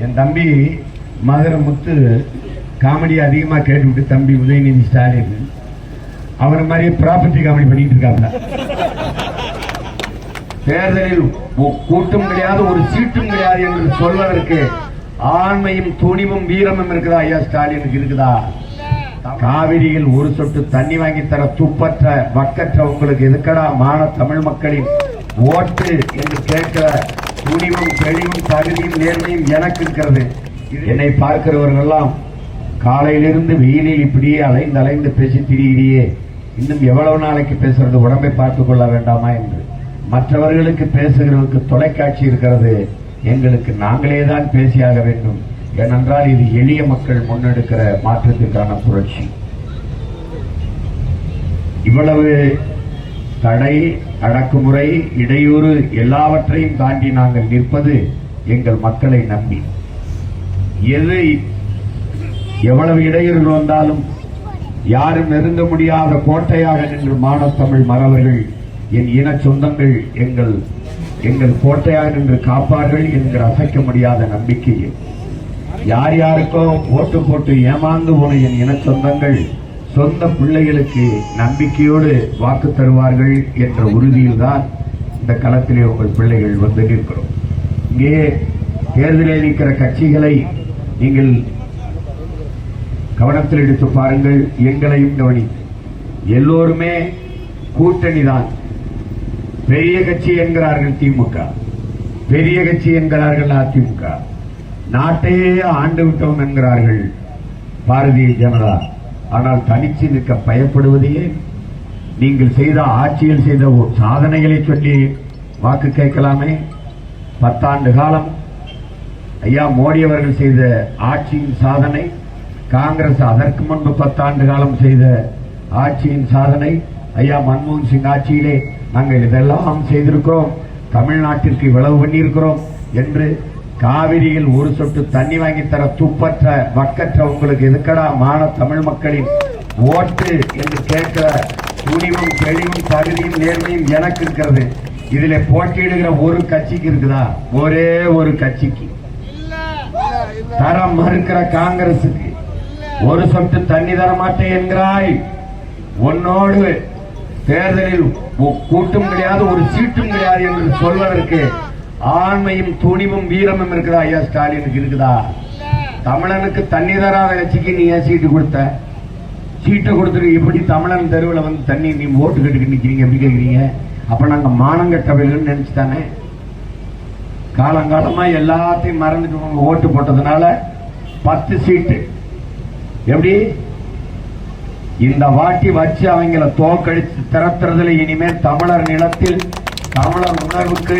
என் தம்பி மதுரை முத்து காமெடி அதிகமாக கேட்டுவிட்டு தம்பி உதயநிதி ஸ்டாலின். அவரை மாதிரி ப்ராப்பர்ட்டி காமெடி பண்ணிட்டு இருக்காங்க தேர்தலில் ஒ- கூட்டும் கிடையாது ஒரு சீட்டும் கிடையாது என்று சொல்வதற்கு ஆண்மையும் துணிவும் வீரமும் இருக்குதா ஐயா ஸ்டாலினுக்கு இருக்குதா? காவிரியில் ஒரு சொட்டு தண்ணி வாங்கி தர துப்பற்ற வக்கற்ற உங்களுக்கு எதுக்கடா மான தமிழ் மக்களின் ஓட்டு என்று கேட்கிற துணிவும் தெளிவும் தகுதியும் நேர்மையும் எனக்கு இருக்கிறது. இது என்னை பார்க்கிறவர்கள் எல்லாம் காலையிலிருந்து வெயிலில் இப்படியே அலைந்து அலைந்து பேசி திரியிறியே. இன்னும் எவ்வளவு நாளைக்கு பேசுறது? உடம்பை பார்த்துக் கொள்ள வேண்டாமா என்று. மற்றவர்களுக்கு பேசுகிறவருக்கு தொலைக்காட்சி இருக்கிறது. எங்களுக்கு நாங்களே தான் பேசியாக வேண்டும். ஏனென்றால் இது எளிய மக்கள் முன்னெடுக்கிற மாற்றத்திற்கான புரட்சி. இவ்வளவு தடை அடக்குமுறை இடையூறு எல்லாவற்றையும் தாண்டி நாங்கள் நிற்பது எங்கள் மக்களை நம்பி. எது எவ்வளவு இடையூறுகள் வந்தாலும் யாரும் நெருங்க முடியாத கோட்டையாக நின்று மானத்தமிழ் மறவர்கள் என் இன சொந்தங்கள் எங்கள் எங்கள் கோட்டையாக நின்று காப்பார்கள் என்கிற அசைக்க முடியாத நம்பிக்கையில் யார் யாருக்கோ ஓட்டு போட்டு ஏமாந்து போன என் இன சொந்தங்கள் சொந்த பிள்ளைகளுக்கு நம்பிக்கையோடு வாக்கு தருவார்கள் என்ற உறுதியில்தான் இந்த களத்திலே உங்கள் பிள்ளைகள் வந்து நிற்கிறோம். இங்கே தேர்தலில் நிற்கிற கட்சிகளை நீங்கள் கவனத்தில் எடுத்து பாருங்கள் எங்களையும் கவனி எல்லோருமே கூட்டணி தான். பெரிய கட்சி என்கிறார்கள் திமுக பெரிய கட்சி என்கிறார்கள் அதிமுக. நாட்டையே ஆண்டு விட்டோம் என்கிறார்கள் பாரதிய ஜனதா. ஆனால் தனிச்சு நிற்க பயப்படுவதையே நீங்கள் செய்த ஆட்சியில் செய்த சாதனைகளை சொல்லி வாக்கு கேட்கலாமே. பத்தாண்டு காலம் ஐயா மோடி அவர்கள் செய்த ஆட்சியின் சாதனை காங்கிரஸ் அதற்கு முன்பு பத்தாண்டு காலம் செய்த ஆட்சியின் சாதனை ஐயா மன்மோகன் சிங் ஆட்சியிலே நாங்கள் இதெல்லாம் செய்திருக்கிறோம். தமிழ்நாட்டிற்கு இவ்வளவு பண்ணியிருக்கிறோம் என்று காவிரியில் ஒரு சொட்டு தண்ணி வாங்கி தர துப்பற்ற வக்கற்ற உங்களுக்கு எதுக்கடா மான தமிழ் மக்களின் ஓட்டு என்று கேட்கிற துணிவும் தெளிவும் தகுதியும் நேர்மையும் எனக்கு இருக்கிறது. இதுல போட்டியிடுகிற ஒரு கட்சிக்கு இருக்குதா? ஒரே ஒரு கட்சிக்கு. தரம் மறுக்கிற காங்கிரசுக்கு. ஒரு சொட்டு தண்ணி தர மாட்டேன் என்கிறாய். உன்னோடு தேர்தலில் கூட்டும் கிடையாது ஒரு சீட்டும் கிடையாது என்று சொல்வதற்கு ஆண்மையும் துணிவும் வீரமும் இருக்குதா ஐயா ஸ்டாலினுக்கு இருக்குதா? தமிழனுக்கு தண்ணி தராத கட்சிக்கு நீ ஏன் சீட்டு கொடுத்த? சீட்டை கொடுத்துட்டு எப்படி தமிழன் தெருவில் வந்து தண்ணி நீ ஓட்டு கட்டுக்கு நிற்கிறீங்க எப்படி கேட்குறீங்க அப்போ நாங்கள் மானங்கட்டவர்கள்னு கட்டவைகள் காலங்காலமாக எல்லாத்தையும் மறந்துட்டு ஓட்டு போட்டதுனால பத்து சீட்டு. எப்படி? இந்த வாட்டி வச்சு அவங்கள தோக்கடிச்சு திறத்துறதுல இனிமேல் தமிழர் நிலத்தில் தமிழர் உணர்வுக்கு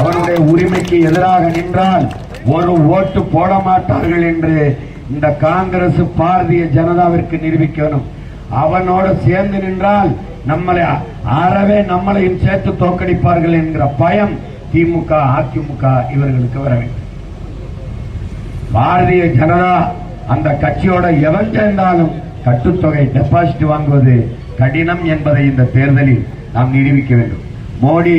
அவனுடைய உரிமைக்கு எதிராக நின்றால் ஒரு ஓட்டு போட மாட்டார்கள் என்று இந்த காங்கிரஸ் பாரதிய ஜனதாவிற்கு நிரூபிக்கணும். அவனோட சேர்ந்து நின்றால் நம்மளை அறவே நம்மளையும் சேர்த்து தோக்கடிப்பார்கள் என்கிற பயம் திமுக அதிமுக இவர்களுக்கு வர வேண்டும். பாரதிய ஜனதா அந்த கட்சியோட எவன் சேர்ந்தாலும் கட்டுத்தொகை டெபாசிட் வாங்குவது கடினம் என்பதை இந்த தேர்தலில் நாம் நிரூபிக்க வேண்டும். மோடி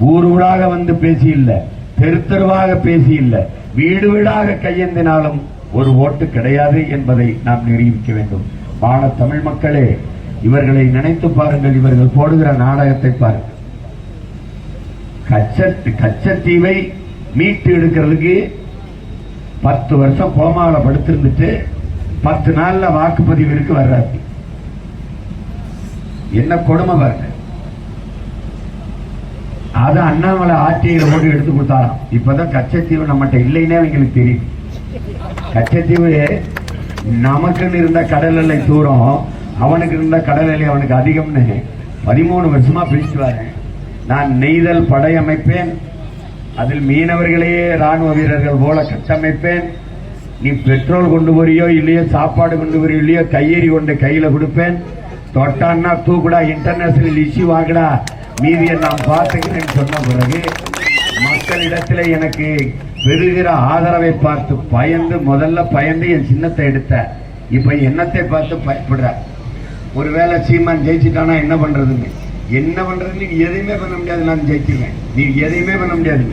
ஊர் ஊராக வந்து பேசி இல்ல தெரு தெருவாக பேசி இல்ல வீடு வீடாக கையெந்தினாலும் ஒரு ஓட்டு கிடையாது என்பதை நாம் நிரூபிக்க வேண்டும். வாழ தமிழ் மக்களே இவர்களை நினைத்து பாருங்கள் இவர்கள் போடுகிற நாடகத்தை பாருங்கள். கச்சத் கச்சத்தீவை மீட்டு எடுக்கிறதுக்கு பத்து வருஷம் கோமால படுத்திருந்துட்டு பத்து நாள்ல வாக்குப்பதிவிற்கு வர்றாரு. என்ன கொடுமை பாருங்க. அது அண்ணாமலை ஆட்சியை ஓடி எடுத்து கொடுத்தாராம். இப்பதான் கச்சத்தீவு நம்மகிட்ட இல்லைன்னே அவங்களுக்கு தெரியும். கச்சத்தீவு நமக்குன்னு இருந்த கடல் எல்லை தூரம் அவனுக்கு இருந்த கடல் எல்லை அவனுக்கு அதிகம்னு. பதிமூணு வருஷமா பேசிட்டு வரேன். நான் நெய்தல் படை அமைப்பேன். அதில் மீனவர்களையே ராணுவ வீரர்கள் போல கட்டமைப்பேன். நீ பெட்ரோல் கொண்டு வரியோ இல்லையோ சாப்பாடு கொண்டு வரியோ இல்லையோ கையெறி கொண்டு கையில கொடுப்பேன். தொட்டான்னா தூக்குடா இன்டர்நேஷனல் இஷ்யூ ஆகடா மீதியை நான் பார்த்துக்கிறேன்னு சொன்ன பிறகு மக்களிடத்தில் எனக்கு பெறுகிற ஆதரவை பார்த்து பயந்து முதல்ல பயந்து என் சின்னத்தை எடுத்த. இப்ப என்னத்தை பார்த்து பயப்படுற. ஒருவேளை சீமான் ஜெயிச்சுட்டானா என்ன பண்ணுறதுன்னு என்ன பண்றது நீ எதையுமே பண்ண முடியாது நான் ஜெயிச்சிருவேன் நீ எதையுமே பண்ண முடியாது.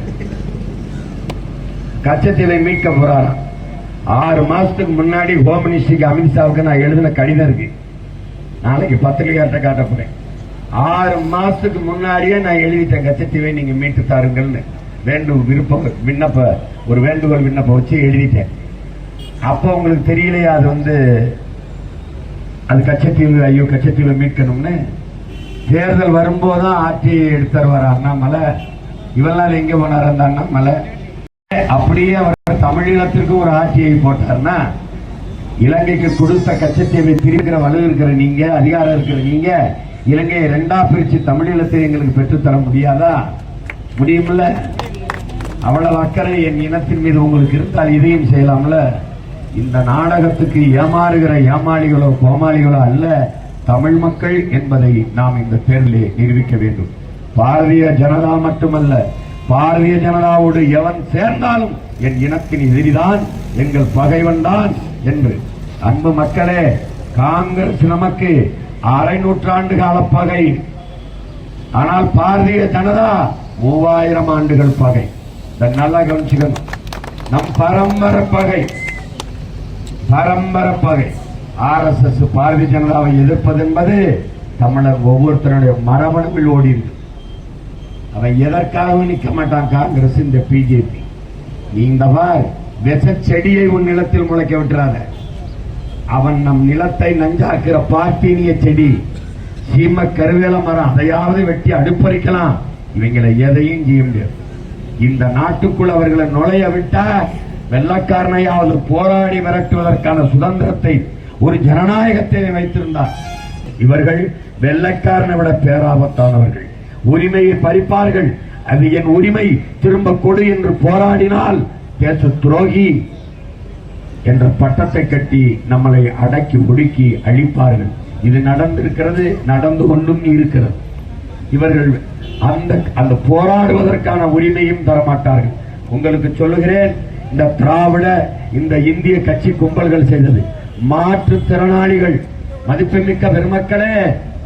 கச்சத்தீவை மீட்க போறாராம். ஆறு மாசத்துக்கு முன்னாடி ஹோம் மினிஸ்டருக்கு அமித்ஷாவுக்கு நான் எழுதின கடிதம் இருக்கு. நாளைக்கு பத்திரிகையாட்ட காட்ட போறேன். ஆறு மாசத்துக்கு முன்னாடியே நான் எழுதிட்டேன் கச்சத்தீவை நீங்க மீட்டு தாருங்கள்னு. வேண்டும் விருப்பம் விண்ணப்ப ஒரு வேண்டுகோள் விண்ணப்பம் வச்சு எழுதிட்டேன். அப்போ உங்களுக்கு தெரியலையா அது வந்து அது கச்சத்தீவு ஐயோ கச்சத்தீவை மீட்கணும்னு? தேர்தல் வரும்போதுதான் ஆட்சி எடுத்துருவார் அண்ணாமலை. இவெல்லாம் எங்க போனார் அந்த அண்ணாமலை? அப்படியே அவர் தமிழீழத்திற்கு ஒரு ஆட்சியை போட்டார்னா இலங்கைக்கு கொடுத்த கச்சத்தீவை திருக்கிற வலு இருக்கிற நீங்க அதிகாரம் இருக்கிற நீங்க இலங்கையை ரெண்டா பிரிச்சு தமிழீழத்தை எங்களுக்கு பெற்றுத்தர முடியாதா? முடியுமில்ல அவ்வளவு அக்கறை என் இனத்தின் மீது உங்களுக்கு இருந்தால் இதையும் செய்யலாம்ல? இந்த நாடகத்துக்கு ஏமாறுகிற ஏமாளிகளோ கோமாளிகளோ அல்ல தமிழ் மக்கள் என்பதை நாம் இந்த தேர்தலில் நிரூபிக்க வேண்டும். பாரதிய ஜனதா மட்டுமல்ல பாரதிய ஜனதாவோடு எவன் சேர்ந்தாலும் என் இனத்தின் எதிரிதான் எங்கள் பகைவன் தான் என்று அன்பு மக்களே காங்கிரஸ் நமக்கு அரை நூற்றாண்டு கால பகை. ஆனால் பாரதிய ஜனதா மூவாயிரம் ஆண்டுகள் பகை. இதை நல்லா கவனிச்சுக்கணும். நம் பரம்பரை பகை. பரம்பரை பகை. ஆர் எஸ் எஸ் பாரதிய ஜனதாவை எதிர்ப்பது என்பது தமிழர் ஒவ்வொருத்தருடைய மரபணுவில் ஓடி இருக்கு. அவன் எதற்காகவும் நிற்க மாட்டான் காங்கிரஸ் இந்த பிஜேபி இந்த பார் விஷ செடியை உன் நிலத்தில் முளைக்க விட்டுறாத. அவன் நம் நிலத்தை நஞ்சாக்குற பார்த்தீனிய செடி. சீம கருவேல மரம் அதையாவது வெட்டி அடுப்பறிக்கலாம். இவங்களை எதையும் செய்ய முடியாது. இந்த நாட்டுக்குள் அவர்களை நுழைய விட்டா வெள்ளக்காரனையாவது போராடி விரட்டுவதற்கான சுதந்திரத்தை ஒரு ஜனநாயகத்தை வைத்திருந்தார். இவர்கள் வெள்ளைக்காரனை விட பேராபத்தானவர்கள். உரிமையை பறிப்பார்கள். அது என் உரிமை. திரும்ப கொடு என்று போராடினால் தேச துரோகி. என்ற பட்டத்தை கட்டி நம்மளை அடக்கி ஒடுக்கி அழிப்பார்கள். இது நடந்திருக்கிறது நடந்து கொண்டும் இருக்கிறது. இவர்கள் அந்த அந்த போராடுவதற்கான உரிமையும் தரமாட்டார்கள். உங்களுக்கு சொல்லுகிறேன் இந்த திராவிட இந்த இந்திய கட்சி கும்பல்கள் செய்தது. மாற்றுத்திறனாளிகள் மதிப்புமிக்க பெருமக்களே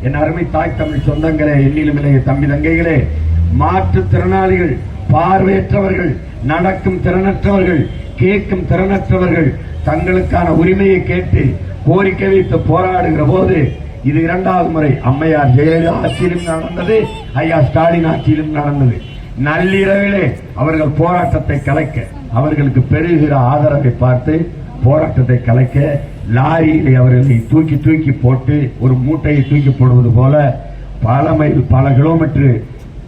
என் அருமை தாய் தமிழ் சொந்தங்களே எண்ணிலும் இளைய தம்பி தங்கைகளே மாற்றுத்திறனாளிகள் பார்வையற்றவர்கள் நடக்கும் திறனற்றவர்கள் கேட்கும் திறனற்றவர்கள் தங்களுக்கான உரிமையை கேட்டு கோரிக்கை வைத்து போராடுகிற போது இது இரண்டாவது முறை அம்மையார் ஜெயலலிதா ஆட்சியிலும் நடந்தது ஐயா ஸ்டாலின் ஆட்சியிலும் நடந்தது. நள்ளிரவிலே அவர்கள் போராட்டத்தை கலைக்க அவர்களுக்கு பெருகிற ஆதரவை பார்த்து போராட்டத்தை கலைக்க லாரியிலே அவர்களை தூக்கி தூக்கி போட்டு ஒரு மூட்டையை தூக்கி போடுவது போல பல மைல் பல கிலோமீட்டர்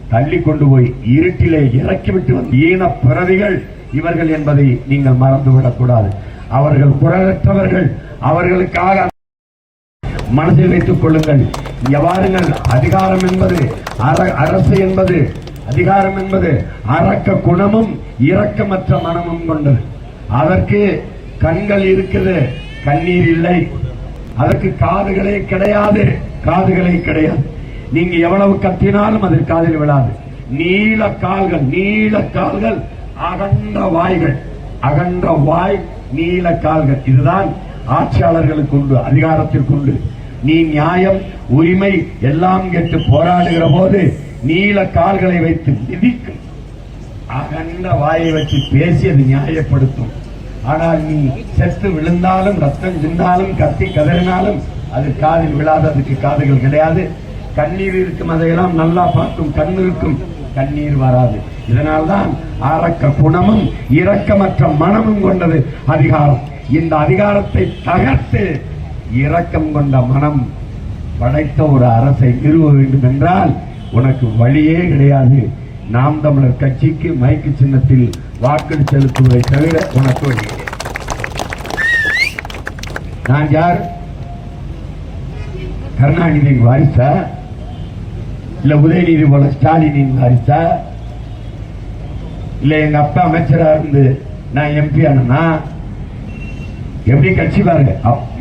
தள்ளி கொண்டு போய் இருட்டிலே இறக்கிவிட்டு வந்த ஈன பிறவிகள் இவர்கள் என்பதை நீங்கள் மறந்துவிடக் கூடாது அவர்கள் குரலற்றவர்கள். அவர்களுக்காக மனதில் வைத்துக் கொள்ளுங்கள். இங்க அதிகாரம் என்பது அர- அரசு என்பது அதிகாரம் என்பது அரக்க குணமும் இரக்கமற்ற மனமும் கொண்டது அதற்கு கண்கள் இருக்குது கண்ணீர் இல்லை. அதற்கு காதுகளே கிடையாது காதுகளே கிடையாது. நீங்க எவ்வளவு கத்தினாலும் அது காதில் விழாது. நீல கால்கள் நீல கால்கள் அகன்ற வாய்கள் அகன்ற வாய் நீல கால்கள். இதுதான் ஆட்சியாளர்களுக்கு உண்டு அதிகாரத்திற்கு உண்டு. நீ நியாயம் உரிமை எல்லாம் கேட்டு போராடுகிற போது நீல கால்களை வைத்து மிதிக்கும். அகன்ற வாயை வச்சு பேசி அது நியாயப்படுத்தும். ஆனால் நீ செத்து விழுந்தாலும் ரத்தம் தின்னாலும் கத்தி கதறினாலும் அது காதில் விழாததுக்கு காதுகள் கிடையாது. கண்ணீர் இருக்கும் அதையெல்லாம் நல்லா பார்க்கும் கண் இருக்கும். கண்ணீர் வராது. இதனால்தான் அரக்க குணமும் இரக்கமற்ற மனமும் கொண்டது அதிகாரம். இந்த அதிகாரத்தை தகர்த்து இரக்கம் கொண்ட மனம் படைத்த ஒரு அரசை நிறுவ வேண்டும் என்றால் உனக்கு வழியே கிடையாது. நாம் தமிழர் கட்சிக்கு மைக்கு சின்னத்தில் வாக்கு செலுத்துவதை தவிர உனக்கு வழி நான் யார்? கருணாநிதியின் வாரிசா? இல்ல உதயநிதி போல ஸ்டாலின் வாரிசா? இல்ல எங்க அப்பா அமைச்சரா இருந்து நான் எம்பி ஆனா எப்படி கட்சி பாருங்க.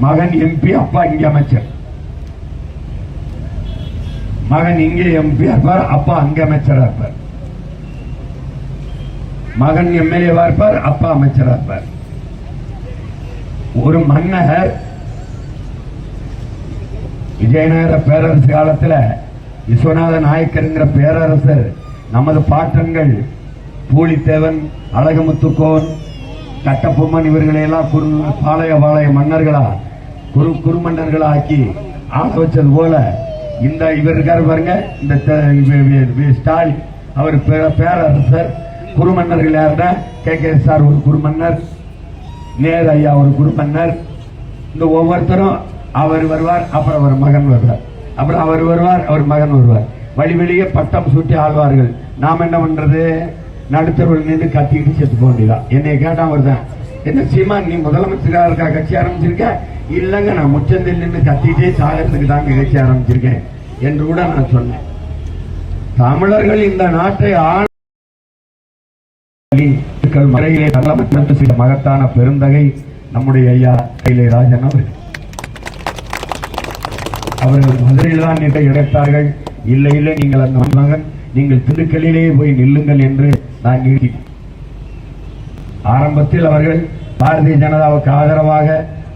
மகன் எம்பி அப்பா இங்க அமைச்சர். மகன் இங்கே எம்பி இருப்பார் அப்பா அங்க அமைச்சரா இருப்பார். மகன் எம்எல்ஏவா இருப்பார் அப்பா அமைச்சரா இருப்பார். ஒரு மன்னர் விஜயநகர பேரரசு காலத்துல விஸ்வநாத நாயக்கருங்கிற பேரரசர் நமது பாட்டன்கள் பூலித்தேவன் அழகமுத்துக்கோன் கட்டபொம்மன் இவர்களையெல்லாம் குரு பாளைய பாளைய மன்னர்களா குரு குருமன்னர்களா ஆக்கி ஆள வச்சது போல இந்த இவர் இருக்கார் பாருங்க இந்த ஸ்டாலின். அவர் பேரரசர் குருமன்னர்கள் யாருன்னா கே கே சார் ஒரு குருமன்னர் நேரு ஐயா ஒரு குருமன்னர் இந்த ஒவ்வொருத்தரும் அவர் வருவார் அப்புறம் அவர் மகன் வருவார். அப்புறம் அவர் வருவார் அவர் மகன் வருவார். வழி வெளியே பட்டம் சூட்டி ஆழ்வார்கள் நாம் என்ன பண்றது? நடுத்தருவில் நின்று கத்திக்கிட்டு செத்து போக வேண்டியதான் என்னை கேட்டா வருதான் என்ன சீமா நீ முதலமைச்சராக இருக்கா கட்சி ஆரம்பிச்சிருக்க? இல்லைங்க நான் முச்சந்தில் நின்று கத்திக்கிட்டே சாகறதுக்கு தாங்க கட்சி ஆரம்பிச்சிருக்கேன் என்று கூட நான் சொன்னேன். தமிழர்கள் இந்த நாட்டை ஆண் மறையிலே முதலமைச்சர் மகத்தான பெருந்தகை நம்முடைய ஐயா கைலை ராஜன் அவர்கள். அவர்கள் மதுரையில் தான் நின்று இழைத்தார்கள் இல்லை இல்லை நீங்கள் அந்த மகன் நீங்கள் திண்டுக்கல்லிலே போய் நில்லுங்கள் என்று நான் நீட்டி ஆரம்பத்தில் அவர்கள் பாரதிய ஜனதாவுக்கு ஆதரவாக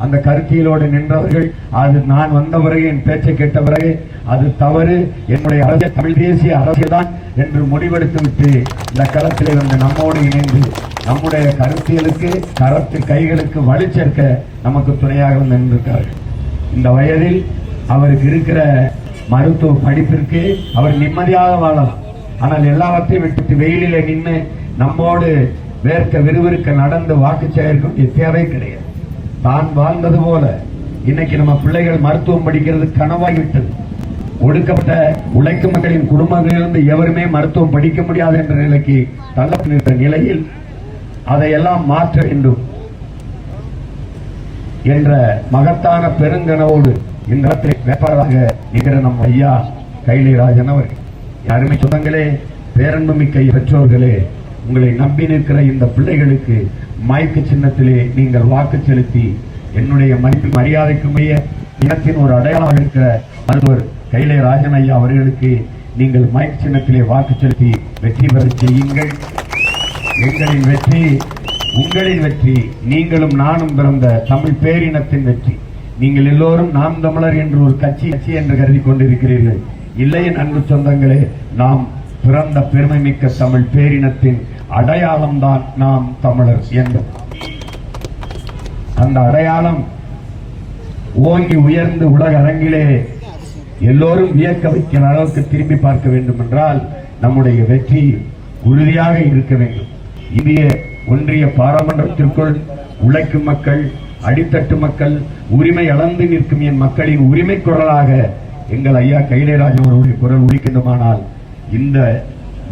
அந்த கருத்தியலோடு நின்றவர்கள் அது நான் வந்த பிறகு என் பேச்சை கேட்ட பிறகு அது தவறு என்னுடைய அரசியல் தமிழ் தேசிய அரசியல் தான் என்று முடிவெடுத்து விட்டு இந்த களத்தில் வந்து நம்மோடு இணைந்து நம்முடைய கருத்தியலுக்கு கரத்து கைகளுக்கு வலு சேர்க்க நமக்கு துணையாக வந்து நின்றிருக்கிறார்கள். இந்த வயதில் அவருக்கு இருக்கிற மருத்துவ படிப்பிற்கு அவர் நிம்மதியாக வாழலாம். ஆனால் எல்லாவற்றையும் விட்டுட்டு வெயிலில் நின்று நம்மோடு வேர்க்க விறுவிறுக்க நடந்து வாக்கு சேகரிக்கும் தேவை கிடையாது. தான் வாழ்ந்தது போல இன்னைக்கு நம்ம பிள்ளைகள் மருத்துவம் படிக்கிறது கனவாய் விட்டது ஒடுக்கப்பட்ட உழைக்கும் மக்களின் குடும்பங்களிலிருந்து எவருமே மருத்துவம் படிக்க முடியாது என்ற நிலைக்கு தள்ளப்படுகின்ற நிலையில் அதையெல்லாம் மாற்ற வேண்டும் என்ற மகத்தான பெருங்கனவோடு இந்த இடத்தில் வேட்பாளராக நம் ஐயா கைலிராஜன் அவர்கள். அருமை சொந்தங்களே பேரன்புமிக்க பெற்றோர்களே உங்களை நம்பி நிற்கிற இந்த பிள்ளைகளுக்கு மயக்க சின்னத்திலே நீங்கள் வாக்கு செலுத்தி என்னுடைய மதிப்பு மரியாதைக்குமே இனத்தின் ஒரு அடையாளம் இருக்கிற மருத்துவர் கைலை ராஜன் ஐயா அவர்களுக்கு நீங்கள் மயக்க சின்னத்திலே வாக்கு செலுத்தி வெற்றி பெற செய்யுங்கள். எங்களின் வெற்றி உங்களின் வெற்றி நீங்களும் நானும் பிறந்த தமிழ் பேரினத்தின் வெற்றி. நீங்கள் எல்லோரும் நாம் தமிழர் என்று ஒரு கட்சி கட்சி என்று கருதி கொண்டிருக்கிறீர்கள். இல்லை நன்கு அன்பு சொந்தங்களே நாம் பிறந்த பெருமை மிக்க தமிழ் பேரினத்தின் அடையாளம்தான் நாம் தமிழர் என்பது அந்த அடையாளம் ஓங்கி உயர்ந்து உலக அரங்கிலே எல்லோரும் வியக்க வைக்கிற அளவுக்கு திரும்பி பார்க்க வேண்டும் என்றால் நம்முடைய வெற்றி உறுதியாக இருக்க வேண்டும். இந்திய ஒன்றிய பாராளுமன்றத்திற்குள் உழைக்கும் மக்கள் அடித்தட்டு மக்கள் உரிமை அளந்து நிற்கும் என் மக்களின் உரிமை குரலாக எங்கள் ஐயா கைலேராஜன் அவருடைய குரல் உரிக்கின்றமானால் இந்த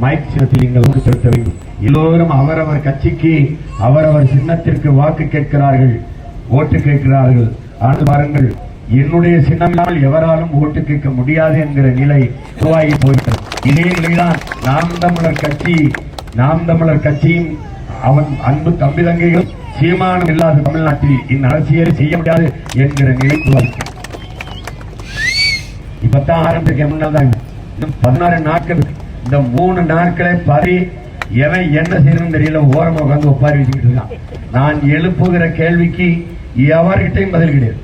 மைக் சின்னத்தில் நீங்கள் செலுத்த வேண்டும். எல்லோரும் அவரவர் கட்சிக்கு அவரவர் சின்னத்திற்கு வாக்கு கேட்கிறார்கள் ஓட்டு கேட்கிறார்கள். ஆனால் பாருங்கள் என்னுடைய சின்னமில்லாமல் எவராலும் ஓட்டு கேட்க முடியாது என்கிற நிலை உருவாகி போயிட்டது இதே நிலைதான் நாம் தமிழர் கட்சி நாம் தமிழர் கட்சியும் அவன் அன்பு தம்பி தங்கைகள் சீமானம் இல்லாத தமிழ்நாட்டில் இந்த அரசியல் செய்ய முடியாது என்கிற நிலை உருவாகி இப்பதான் ஆரம்பிக்க முன்னாதான் இன்னும் பதினாறு நாட்கள் இந்த மூணு நாட்களை பறி எவன் என்ன செய்யணும்னு தெரியல ஓரமா உட்காந்து ஒப்பாரி வச்சுக்கிட்டு இருக்கான். நான் எழுப்புகிற கேள்விக்கு எவர்கிட்டையும் பதில் கிடையாது.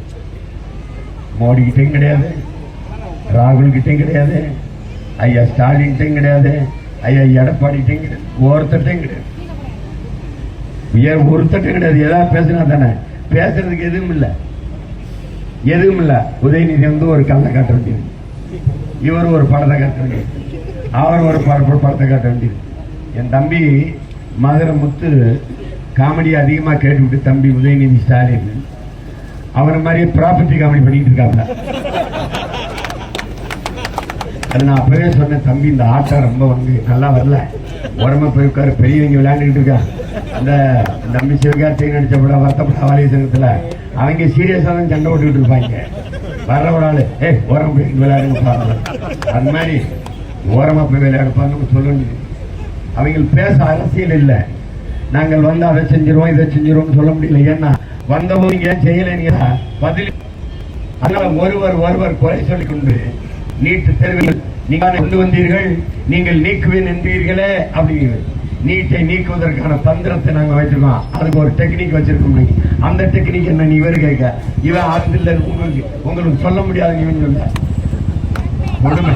மோடி கிட்டையும் கிடையாது ராகுல் கிட்டையும் கிடையாது ஐயா ஸ்டாலின் கிட்டையும் கிடையாது ஐயா எடப்பாடி கிட்டையும் கிடையாது ஒருத்தர்கிட்டையும் கிடையாது. ஏன் ஒருத்தட்டும் கிடையாது ஏதாவது பேசினா தானே? பேசுறதுக்கு எதுவும் இல்லை. எதுவும் இல்லை. உதயநிதி வந்து ஒரு கல்லை காட்ட வேண்டியது. இவர் ஒரு படத்தை காட்ட வேண்டியது. அவர் ஒரு படத்தை காட்ட வேண்டியது. என் தம்பி மதுரை முத்து காமெடி அதிகமாக கேட்டுவிட்டு தம்பி உதயநிதி ஸ்டாலின். அவரை மாதிரி ப்ராப்பர்ட்டி காமெடி பண்ணிட்டு இருக்காங்க அது நான் அப்பவே சொன்னேன் தம்பி இந்த ஆட்டம் ரொம்ப வந்து நல்லா வரல. உடம்ப போய் உட்காரு பெரியவங்க விளையாண்டுட்டு இருக்கா. அந்த தம்பி சிவகார்த்திகை நடிச்ச படம் வருத்தப்பட வாலிய சங்கத்துல அவங்க சீரியஸா தான் சண்டை போட்டுக்கிட்டு இருப்பாங்க. வர்ற ஒரு ஆளு ஏ ஓரம் போய் விளையாடுங்க அந்த மாதிரி ஓரமா போய் விளையாடுப்பான்னு சொல்ல அவங்க பேச அரசியல் இல்லை. நாங்கள் வந்து அதை செஞ்சிருவோம் இதை செஞ்சிருவோம்னு சொல்ல முடியல. ஏன்னா வந்தபோது ஏன் செய்யலைங்க பதில் அதனால ஒருவர் ஒருவர் குறை சொல்லிக் கொண்டு நீட்டு தேர்வில் நீங்கள் கொண்டு வந்தீர்கள் நீங்கள் நீக்குவேன் என்றீர்களே அப்படிங்கிறது நீட்டை நீக்குவதற்கான தந்திரத்தை நாங்க வச்சிருக்கோம் அதுக்கு ஒரு டெக்னிக் வச்சிருக்கோம் அந்த டெக்னிக் என்ன நீ இவர் கேட்க. இவன் அறிந்தில்லை உங்களுக்கு உங்களுக்கு சொல்ல முடியாது இவன் சொல்ல. கொடுமை.